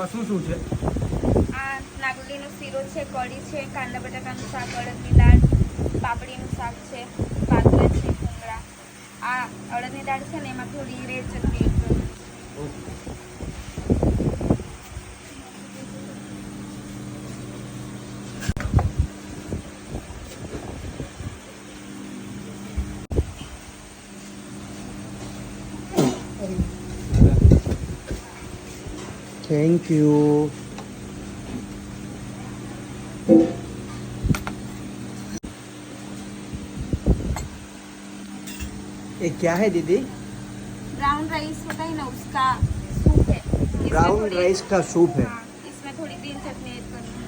આમાં શું શું છે? આ નાગલીનો શીરો છે કઢી છે કાંદા બટાકાનું શાક અડદની દાળ પાપડીનું શાક છે પાત્ર છે ભૂંગળા. આ અડદની દાળ છે ને એમાં થોડી રેડ ચટણી એડ કરું थैंक यू ये क्या है दीदी ब्राउन राइस होता है ना उसका सूप है इसमें ब्राउन थोड़ी- राइस का सूप है हाँ, इसमें थोड़ी ग्रीन चटनी ऐड करूँगी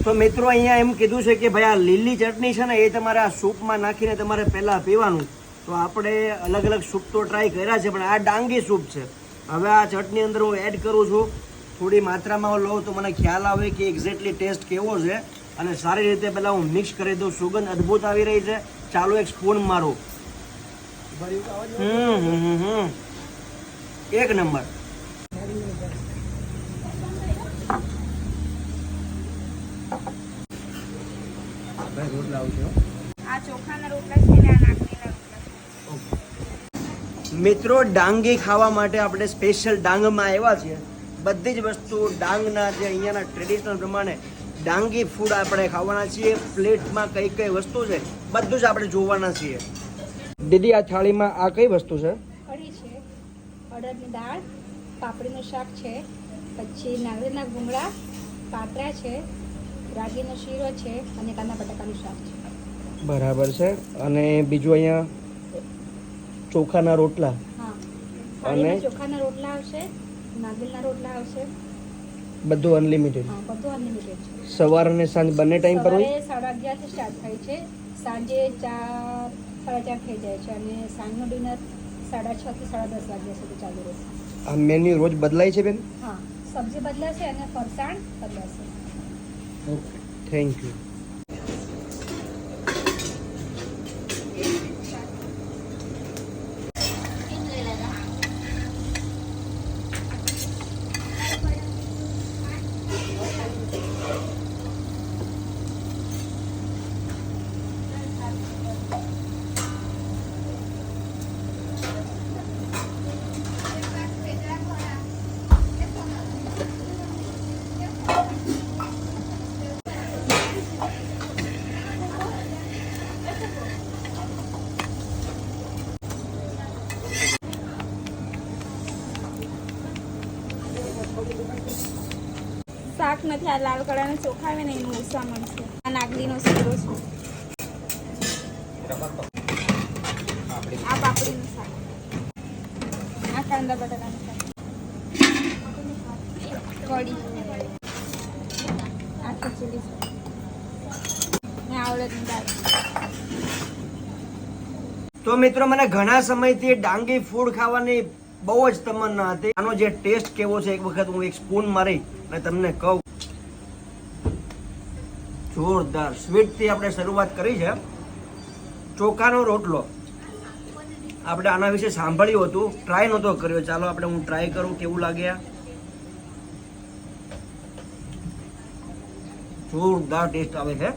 તો મિત્રો અહીંયા એમ કીધું છે કે ભાઈ આ લીલી ચટણી છે ને એ તમારે આ સૂપમાં નાખીને તમારે પહેલા પીવાનું તો આપણે અલગ અલગ સૂપ તો ટ્રાય કર્યા છે પણ આ ડાંગી સૂપ છે હવે આ ચટણી અંદર હું એડ કરું છું. થોડી માત્રામાં લઉં તો મને ખ્યાલ આવે કે એક્ઝેક્ટલી ટેસ્ટ કેવો છે. અને સારી રીતે પહેલાં હું મિક્સ કરી દઉં. સુગંધ અદ્ભુત આવી રહી છે. ચાલો એક સ્પૂન મારું. હમ હમ હમ હમ. એક નંબર. આ ચોખાના રોટલા છે ને આ નાગલીના રોટલા મિત્રો ડાંગી ખાવા માટે આપણે સ્પેશિયલ ડાંગમાં આવ્યા છીએ. બધી જ વસ્તુ ડાંગના જે અહીંયાના ટ્રેડિશનલ પ્રમાણે ડાંગી ફૂડ આપણે ખાવાના છીએ. પ્લેટમાં કઈ કઈ વસ્તુ છે બધું જ આપણે જોવાના છીએ. દીદી આ થાળીમાં આ કઈ વસ્તુ છે? કઢી છે અડદની દાળ પાપડીનું શાક છે પછી નાગરીના ગુંગળા પાતરા છે રાગીનો શીરો છે અને કાંદા બટાકાનું શાક છે. બરાબર છે. અને બીજું અહીંયા ચોખાના રોટલા. હા. અને? ચોખાના રોટલા આવશે નાગેલના રોટલા આવશે. બધું અનલિમિટેડ હા બધું અનલિમિટેડ સવાર અને સાંજ બંને ટાઈમ પર હોય? સાડા અગિયારથી સ્ટાર્ટ થાય છે. સાંજે ચાર સાડા ચાર થઈ જાય છે અને સાંજનું ડિનર સાડા છ થી સાડા દસ વાગ્યા સુધી ચાલુ રહેશે. આ મેન્યુ રોજ બદલાય છે બેન? હા સબ્જી બદલાશે અને ફરસાણ બદલાશે. ઓકે થેન્ક યુ શાક નથી, આ લાલ કલરના ચોખા આવે ને એનું ઓછા મળશે આ નાગલીનો શીરો છે. આ પાપડીનું શાક. આ કાંદા બટાકાનું શાક. કઢી. આ ખીચડી છે. ને આવડતની દાળ. તો મિત્રો, મને ઘણા સમયથી ડાંગી ફૂડ ખાવાની બહુ જ તમન્ના હતી. આનો જે ટેસ્ટ કેવો છે, એક વખત હું એક સ્પૂન મારી અને તમને કહું. જોરદાર. સ્વીટથી આપણે શરૂઆત કરી છે. ચોખાનો રોટલો. આપણે આના વિશે સાંભળ્યું હતું. ટ્રાય નહોતો કર્યો. ચાલો આપણે હું ટ્રાય કરું, કેવું લાગે જોરદાર ટેસ્ટ આવે છે.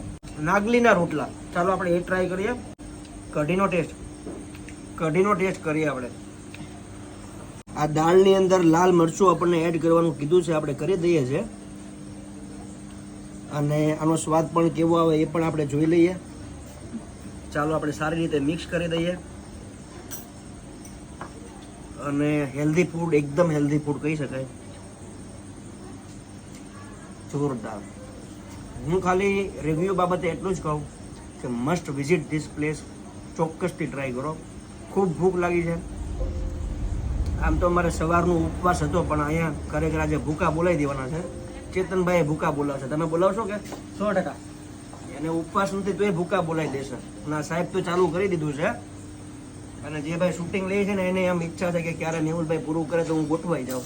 નાગલીના રોટલા. ચાલો આપણે એ ટ્રાય કરીએ. કઢીનો ટેસ્ટ. કઢીનો ટેસ્ટ કરીએ આપણે. આ દાળની અંદર લાલ મરચું આપણને એડ કરવાનું કીધું છે, આપણે કરી દઈએ છે અને આનો સ્વાદ પણ કેવો આવે એ પણ આપણે જોઈ લઈએ. ચાલો આપણે સારી રીતે મિક્સ કરી દઈએ. અને હેલ્ધી ફૂડ એકદમ હેલ્ધી ફૂડ કહી શકાય. જોરદાર. હું ખાલી રિવ્યૂ બાબતે એટલું જ કહું કે મસ્ટ વિઝિટ ધીસ પ્લેસ ચોક્કસથી ટ્રાય કરો. ખૂબ ભૂખ લાગી છે. આમ તો મારે સવારનો ઉપવાસ હતો પણ અહીંયા ખરેખર આજે ભૂકા બોલાવી દેવાના છે. ચેતનભાઈ ભૂકા બોલાવશે. તમે બોલાવશો કે? સો ટકા. એને ઉપવાસ નથી તો એ ભૂકા બોલાવી દેશે. ના સાહેબ તો ચાલુ કરી દીધું છે. અને જે ભાઈ શૂટિંગ લે છે ને એને એમ ઈચ્છા છે કે ક્યારે મેહુલભાઈ પૂરું કરે તો હું ગોઠવાઈ જાઉં.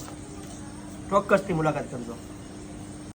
ચોક્કસથી મુલાકાત કરજો.